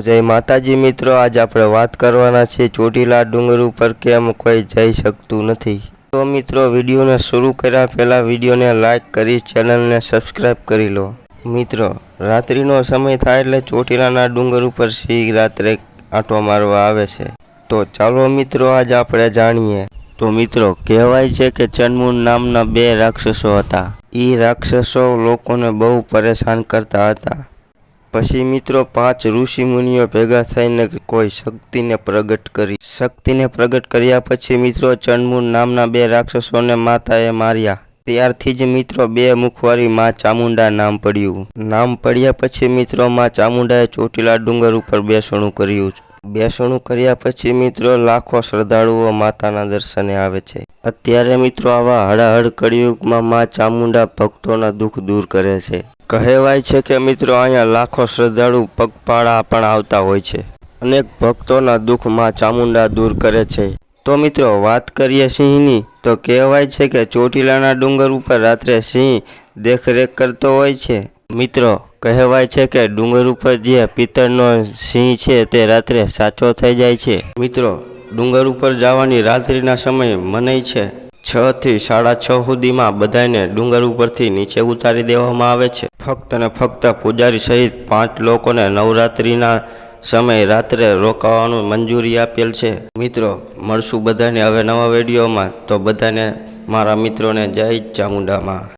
જય માતાજી મિત્રો, આજ આપણે વાત કરવાના છે ચોટીલા ડુંગર ઉપર કેમ કોઈ જઈ શકતું નથી. તો મિત્રો, વિડીયોને શરૂ કર્યા પહેલાં વિડીયોને લાઇક કરી, ચેનલને સબસ્ક્રાઈબ કરી લો. મિત્રો, રાત્રિનો સમય થાય એટલે ચોટીલાના ડુંગર ઉપર સિંહ રાત્રે આંટો મારવા આવે છે. તો ચાલો મિત્રો, આજ આપણે જાણીએ. તો મિત્રો, કહેવાય છે કે ચનમુન નામના બે રાક્ષસો હતા. એ રાક્ષસો લોકોને બહુ પરેશાન કરતા હતા. પછી મિત્રો પાંચ ઋષિ મુનિઓ ભેગા થઈને કોઈ શક્તિને પ્રગટ કરી. શક્તિને પ્રગટ કર્યા પછી મિત્રો ચણમૂળ નામના બે રાક્ષસોને માતાએ માર્યા. ત્યારથી જ મિત્રો બે મુખવારી માં ચામુંડા નામ પડ્યું. નામ પડ્યા પછી મિત્રો માં ચામુંડાએ ચોટીલા ડુંગર ઉપર બેસણું કર્યું. બેસણું કર્યા પછી મિત્રો લાખો શ્રદ્ધાળુઓ માતાના દર્શને આવે છે. અત્યારે મિત્રો આવા હળાહળ કળિયુગમાં માં ચામુંડા ભક્તોના દુઃખ દૂર કરે છે. કહેવાય છે કે મિત્રો અહીંયા લાખો શ્રદ્ધાળુ પગપાળા પણ આવતા હોય છે. અનેક ભક્તોના દુઃખમાં ચામુંડા દૂર કરે છે. તો મિત્રો, વાત કરીએ સિંહની, તો કહેવાય છે કે ચોટીલાના ડુંગર ઉપર રાત્રે સિંહ દેખરેખ કરતો હોય છે. મિત્રો, કહેવાય છે કે ડુંગર ઉપર જે પિત્તળનો સિંહ છે તે રાત્રે સાચો થઈ જાય છે. મિત્રો, ડુંગર ઉપર જવાની રાત્રિના સમયે મનાય છે. છ થી સાડા છ સુધીમાં બધાને ડુંગર ઉપરથી નીચે ઉતારી દેવામાં આવે છે. ફક્ત અને ફક્ત પૂજારી સહિત પાંચ લોકોને નવરાત્રિના સમયે રાત્રે રોકાવાનું મંજૂરી આપેલ છે. મિત્રો, મળશું બધાને હવે નવા વિડીયોમાં. તો બધાને મારા મિત્રોને જય ચામુંડામાં